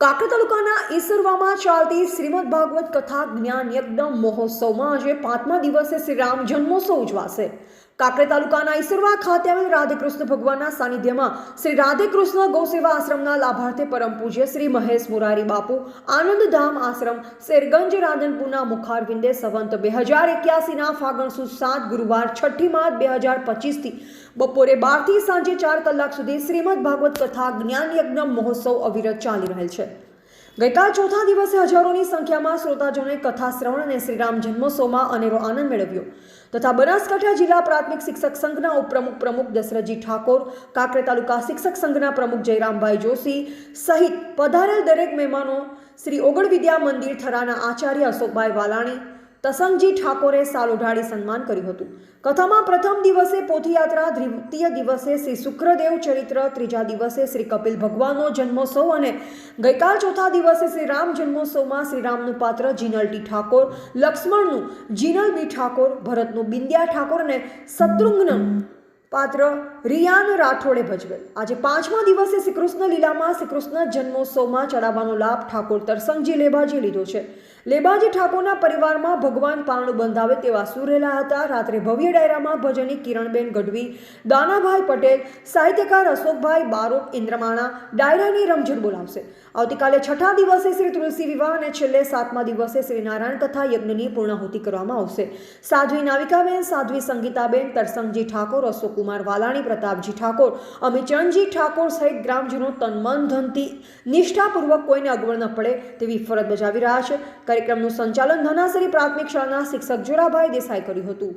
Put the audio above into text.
કાંકરા તાલુકાના ઈસરવામાં ચાલતી શ્રીમદ ભાગવત કથા જ્ઞાન યજ્ઞ મહોત્સવમાં આજે પાંચમા દિવસે શ્રી રામ જન્મોત્સવ ઉજવાશે. કાંકરે તાલુકાના ઈસરવા ખાતે આવેલ રાધેકૃષ્ણ ભગવાનના સાનિધ્યમાં શ્રી રાધેકૃષ્ણ ગૌસેવા આશ્રમના લાભાર્થી પરમ પૂજ્ય શ્રી મહેશ મુરારી બાપુ, આનંદધામ આશ્રમ, શેરગંજ રાધનપુરના મુખારવિંદે સંવંત બે હજાર એક્યાસીના ફાગણ સુદ સાત ગુરુવાર છઠ્ઠી માર્ચ બે હજાર પચીસથી બપોરે બારથી સાંજે ચાર કલાક સુધી શ્રીમદ ભાગવત કથા જ્ઞાન યજ્ઞ મહોત્સવ અવિરત ચાલી રહેલ છે. ગઈકાલ ચોથા દિવસે હજારોની સંખ્યામાં શ્રોતાજનોએ કથા શ્રવણ અને શ્રીરામ જન્મોત્સવમાં અનેરો આનંદ મેળવ્યો. તથા બનાસકાંઠા જિલ્લા પ્રાથમિક શિક્ષક સંઘના ઉપપ્રમુખ પ્રમુખ દશરથજી ઠાકોર, કાંકરે તાલુકા શિક્ષક સંઘના પ્રમુખ જયરામભાઈ જોશી સહિત પધારેલ દરેક મહેમાનો શ્રી ઓગણ વિદ્યા મંદિર થરાના આચાર્ય અશોકભાઈ વાલાણી તસંગજી ઠાકોરે સાલ ઉઢાડી સન્માન કર્યું હતું. કથામાં પ્રથમ દિવસે પોથીયાત્રા, દ્વિતીય દિવસે શ્રી શુક્રદેવ ચરિત્ર, ત્રીજા દિવસે શ્રી કપિલ ભગવાનનો જન્મોત્સવ અને ગઈકાલ ચોથા દિવસે શ્રી રામ જન્મોત્સવમાં શ્રી રામનું પાત્ર જીનલ ટી ઠાકોર, લક્ષ્મણનું જીનલ બી ઠાકોર, ભરતનું બિંદ્યા ઠાકોર અને શત્રુઘ્નનું પાત્ર રિયાન રાઠોડે ભજવેલ આજે પાંચમા દિવસે શ્રીકૃષ્ણ લીલામાં શ્રીકૃષ્ણ જન્મોત્સવમાં ચડાવવાનો લાભ ઠાકોર તરસંગજી લેબાજી લીધો છે. લેબાજી ઠાકોરના પરિવારમાં ભગવાન પારણું બંધાવે તેવા સુરેલા હતા. રાત્રે ભવ્ય ડાયરામાં ભજની કિરણબેન ગઢવી, દાનાભાઈ પટેલ, સાહિત્યકાર અશોકભાઈ બારોટ, ઇન્દ્રમાણા, ડાયરાની રમઝટ બોલાવશે. આવતીકાલે છઠ્ઠા દિવસે શ્રી તુલસી વિવાહ અને છેલ્લે સાતમા દિવસે શ્રી નારાયણ કથા યજ્ઞની પૂર્ણાહુતિ કરવામાં આવશે. સાધ્વી નાવિકાબેન, સાધ્વી સંગીતાબેન, તરસંગજી ઠાકોર અશોકકુમાર વાલાણી, પ્રતાપજી ઠાકોર અમિચરણજી ઠાકોર સહિત ગ્રામજનો તનમન ધનથી નિષ્ઠાપૂર્વક કોઈને અગવડ ન પડે તેવી ફરજ બજાવી રહ્યા છે. કાર્યક્રમનું સંચાલન ધનાસરી પ્રાથમિક શાળાના શિક્ષક જોરાભાઈ દેસાઈ કર્યું હતું.